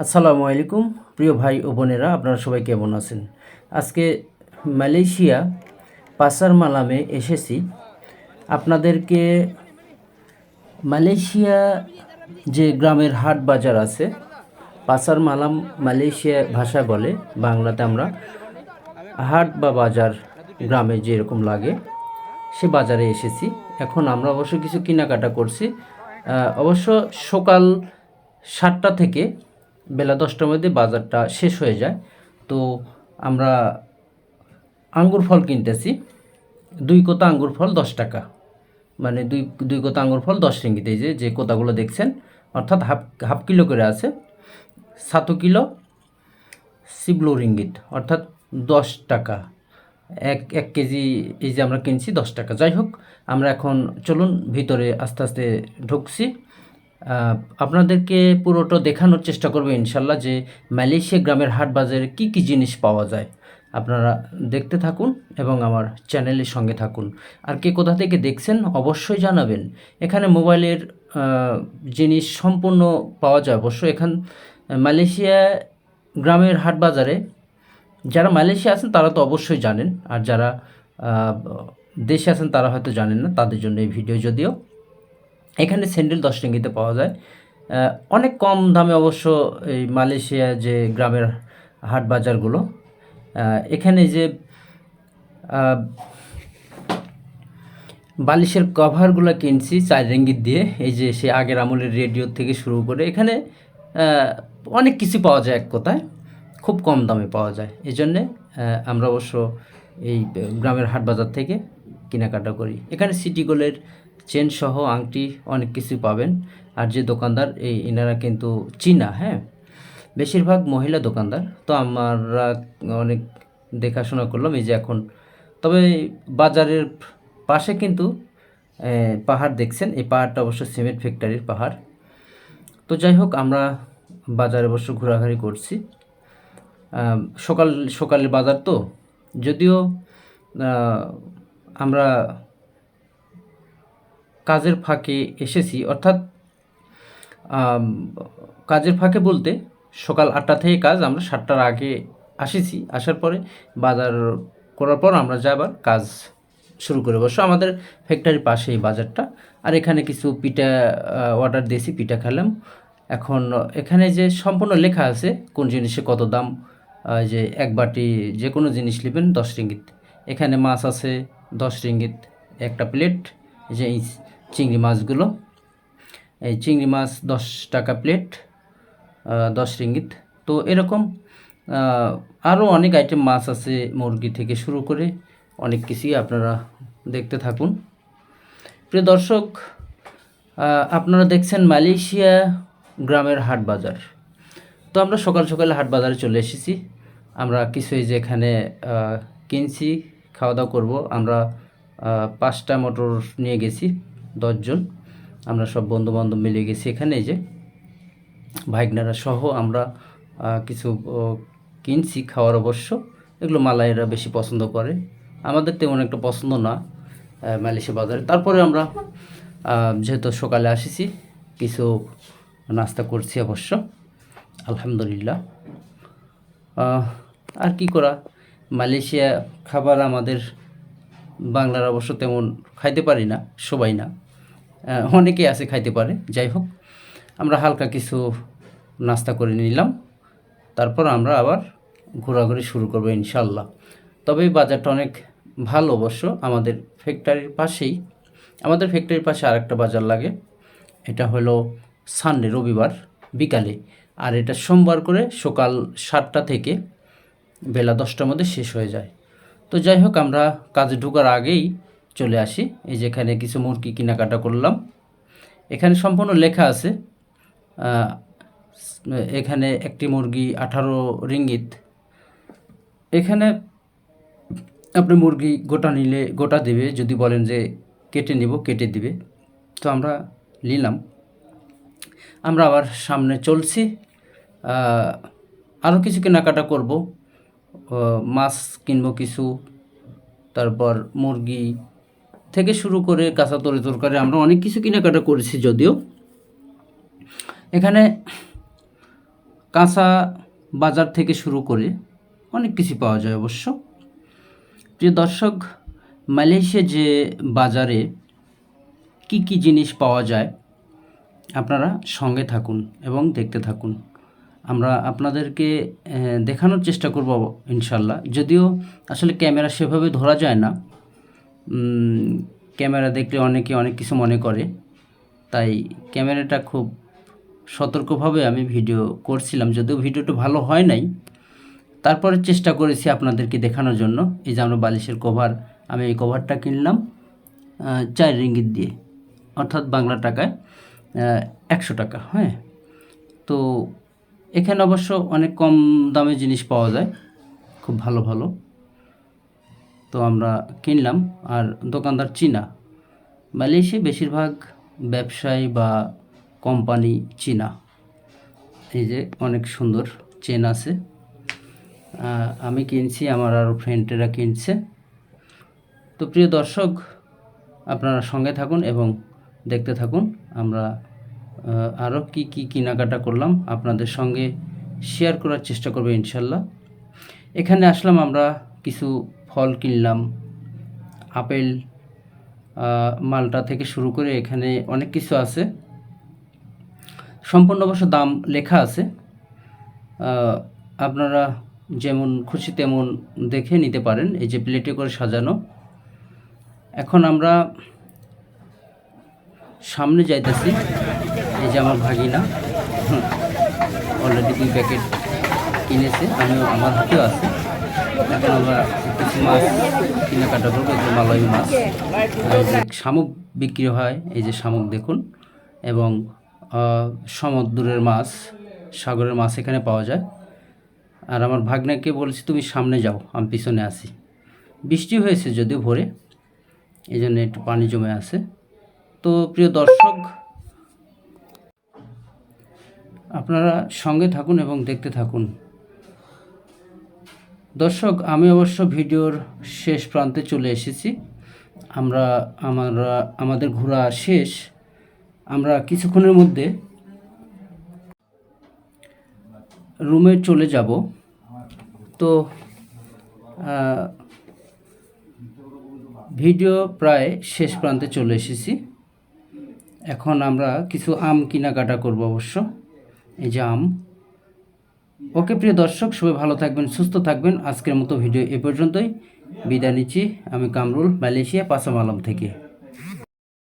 আসসালামু আলাইকুম। প্রিয় ভাই ও বোনেরা, আপনারা সবাই কেমন আছেন? আজকে মালয়েশিয়া পাসার মালামে এসেছি। আপনাদেরকে মালয়েশিয়া যে গ্রামের হাট বাজার আছে পাসার মালাম মালয়েশিয়া ভাষা বলে, বাংলাতে আমরা হাট বা বাজার গ্রামে যেরকম লাগে, সে বাজারে এসেছি। এখন আমরা অবশ্য কিছু কেনাকাটা করছি। অবশ্য সকাল সাতটা থেকে বেলা দশটার মধ্যে বাজারটা শেষ হয়ে যায়। তো আমরা আঙ্গুর ফল কিনতেছি। দুই কোতা আঙ্গুর ফল দশ টাকা। মানে দুই দুই কোতা আঙ্গুর ফল দশ রিঙ্গিত যে যে কোতাগুলো দেখছেন, অর্থাৎ হাফ হাফ কিলো করে আছে। সাত কিলো সিবলো রিঙ্গিত, অর্থাৎ দশ টাকা। এক এক কেজি এই যে আমরা কিনছি দশ টাকা। যাই হোক, আমরা এখন চলুন, ভিতরে আস্তে আস্তে ঢুকছি। আপনাদেরকে পুরোটা দেখানোর চেষ্টা করব ইনশাল্লাহ যে মালয়েশিয়া গ্রামের হাট বাজারে কী কী জিনিস পাওয়া যায়। আপনারা দেখতে থাকুন এবং আমার চ্যানেলের সঙ্গে থাকুন। আর কে কোথা থেকে দেখছেন অবশ্যই জানাবেন। এখানে মোবাইলের জিনিস সম্পূর্ণ পাওয়া যায় অবশ্য এখান, মালয়েশিয়া গ্রামের হাট বাজারে যারা মালয়েশিয়া আছেন তারা তো অবশ্যই জানেন। আর যারা দেশে আছেন তারা হয়তো জানেন না, তাদের জন্য এই ভিডিও যদিও। এখানে স্যান্ডেল দশ রিঙ্গিতে পাওয়া যায়। অনেক কম দামে অবশ্য এই মালয়েশিয়া যে গ্রামের হাট বাজারগুলো এখানে যে বালিশের কভারগুলো কিনছি চার রিঙ্গিত দিয়ে, এই যে সে আগের আমলের রেডিও থেকে শুরু করে, এখানে অনেক কিছু পাওয়া যায় এক কথায়, খুব কম দামে পাওয়া যায়। এই জন্যে আমরা অবশ্য এই গ্রামের হাট বাজার থেকে কেনাকাটা করি। এখানে সিটি গোলের চেন সহ আংটি অনেক কিছু পাবেন। আর যে দোকানদার, এই এনারা কিন্তু চীনা হ্যাঁ? বেশিরভাগ মহিলা দোকানদার। তো আমরা অনেক দেখাশোনা করলাম এই যে এখন। তবে বাজারের পাশে কিন্তু পাহাড় দেখছেন। এই পাহাড়টা অবশ্য সিমেন্ট ফ্যাক্টরির পাহাড়। তো যাই হোক, আমরা বাজারে অবশ্য ঘোরাঘুরি করছি। সকাল, সকালের বাজার তো। যদিও আমরা কাজের ফাঁকে এসেছি, অর্থাৎ কাজের ফাঁকে বলতে সকাল আটটা থেকে কাজ আমরা সাতটার আগে আসেছি, আসার পরে বাজার করার পর আমরা যা আবার কাজ শুরু করে বসো আমাদের ফ্যাক্টরির পাশেই বাজারটা। আর এখানে কিছু পিঠা অর্ডার দিয়েছি, পিঠা খেলাম। এখন এখানে যে সম্পূর্ণ লেখা আছে, কোন জিনিসে কত দাম যে এক বাটি যে কোনো জিনিস নেবেন দশ রিঙ্গিত। এখানে মাছ আছে দশ রিঙ্গিত, একটা প্লেট যে চিংড়ি মাছগুলো। এই চিংড়ি মাছ দশ টাকা প্লেট দশ রিঙ্গিত। তো এরকম আরও অনেক আইটেম মাছ আছে মুরগি থেকে শুরু করে। অনেক কিছুই আপনারা দেখতে থাকুন। প্রিয় দর্শক আপনারা দেখছেন মালয়েশিয়া গ্রামের হাট বাজার। তো আমরা সকাল সকালে হাট বাজারে চলে এসেছি। আমরা কিছু এই যে এখানে কিনছি, খাওয়া দাওয়া করব। আমরা পাঁচটা মোটর নিয়ে গেছি। দশজন। আমরা সব বন্ধু বান্ধব মিলে গেছি এখানে যে। ভাইগনারা সহ আমরা কিছু কিনছি খাওয়ার অবশ্য। এগুলো মালাইরা বেশি পছন্দ করে। আমাদের তেমন একটা পছন্দ না মালয়েশিয়া বাজারে। তারপরে আমরা যেহেতু সকালে আসিছি, কিছু নাস্তা করছি অবশ্য। আলহামদুলিল্লাহ। আর কি করা? মালয়েশিয়া খাবার আমাদের বাংলার অবশ্য তেমন খাইতে পারি না, সবাই না। অনেকেই আছে খাইতে পারে, যাই হোক, আমরা হালকা কিছু নাস্তা করে নিলাম, তারপর আমরা আবার ঘোরাঘুরি শুরু করব ইনশাল্লাহ তবে এই বাজারটা অনেক ভালো অবশ্য, আমাদের ফ্যাক্টরির পাশেই, আমাদের ফ্যাক্টরির পাশে আরেকটা বাজার লাগে, এটা হলো সানডে, রবিবার, বিকালে, আর এটা সোমবার করে সকাল সাতটা থেকে বেলা দশটার মধ্যে শেষ হয়ে যায়। তো যাই হোক, আমরা কাজে ঢোকার আগেই চলে আসি। এই যে এখানে কিছু মুরগি কেনাকাটা করলাম। এখানে সম্পূর্ণ লেখা আছে এখানে একটি মুরগি আঠারো রিঙ্গিত। এখানে আপনি মুরগি গোটা নিলে গোটা দেবে, যদি বলেন যে কেটে নিব, কেটে দিবে। তো আমরা নিলাম। আমরা আবার সামনে চলছি আরও কিছু কেনাকাটা করব। মাছ কিনবো কিছু, তারপর মুরগি থেকে শুরু করে কাঁচা তরি তরকারি আমরা অনেক কিছু কেনাকাটা করেছি যদিও। এখানে কাঁচা বাজার থেকে শুরু করে অনেক কিছু পাওয়া যায় অবশ্য। প্রিয় দর্শক, মালয়েশিয়া যে বাজারে কি কি জিনিস পাওয়া যায়, আপনারা সঙ্গে থাকুন এবং দেখতে থাকুন। আমরা আপনাদেরকে দেখানোর চেষ্টা করব ইনশাল্লাহ। যদিও আসলে ক্যামেরা সেভাবে ধরা যায় না ক্যামেরা দেখলে অনেকে অনেক কিছু মনে করে। তাই ক্যামেরাটা খুব সতর্কভাবে আমি ভিডিও করছিলাম। যদিও ভিডিওটা ভালো হয় নাই। তারপরে চেষ্টা করেছি আপনাদেরকে দেখানোর জন্য। এই যে আমরা বালিশের কভার, আমি এই কভারটা কিনলাম চার রিঙ্গিত দিয়ে, অর্থাৎ বাংলা টাকায় একশো টাকা হ্যাঁ। তো এখানে অবশ্য অনেক কম দামে জিনিস পাওয়া যায়। খুব ভালো ভালো। তো আমরা কিনলাম। আর দোকানদার চীনা। মালয়েশিয়া বেশিরভাগ ব্যবসায়ী বা কোম্পানি চীনা। এই যে অনেক সুন্দর চেন আছে। আমি কিনছি, আমার আরও ফ্রেন্ডেরা কিনছে। তো প্রিয় দর্শক, আপনারা সঙ্গে থাকুন এবং দেখতে থাকুন। আমরা আরও কি কি কেনাকাটা করলাম আপনাদের সঙ্গে শেয়ার করার চেষ্টা করব ইনশাল্লাহ। এখানে আসলাম আমরা কিছু ফল কিনলাম। আপেল মালটা থেকে শুরু করে এখানে অনেক কিছু আছে। সম্পূর্ণ অবশ্য দাম লেখা আছে। আপনারা যেমন খুশি তেমন দেখে নিতে পারেন, এই যে প্লেটে করে সাজানো। এখন আমরা সামনে যাইতেছি, এই যে আমার ভাগিনা। অলরেডি দুই প্যাকেট কিনেছে, আমিও আমার হাতেও আছে। কেনাকাটা মালয় মাছ। শামুক বিক্রি হয়, এই যে শামুক দেখুন, এবং সমুদ্রের মাছ, সাগরের মাছ এখানে পাওয়া যায়। আর আমার ভাগ্নাকে বলছি, তুমি সামনে যাও, আমি পিছনে আসি বৃষ্টি হয়েছে যদিও ভোরে, এই জন্য একটু পানি জমে আছে। তো প্রিয় দর্শক, আপনারা সঙ্গে থাকুন এবং দেখতে থাকুন। দর্শক, আমি অবশ্য ভিডিওর শেষ প্রান্তে চলে এসেছি। আমরা আমরা, আমাদের ঘোরা শেষ। আমরা কিছুক্ষণের মধ্যে রুমে চলে যাব। তো ভিডিও প্রায় শেষ প্রান্তে চলে এসেছি। এখন আমরা কিছু আম কেনাকাটা করব অবশ্য। এই যে আম। ওকে প্রিয় দর্শক, সবাই ভালো থাকবেন, সুস্থ থাকবেন। আজকের মতো ভিডিও এ পর্যন্তই। বিদায় নিচ্ছি, আমি কামরুল, মালয়েশিয়া, পাসাম আলম থেকে।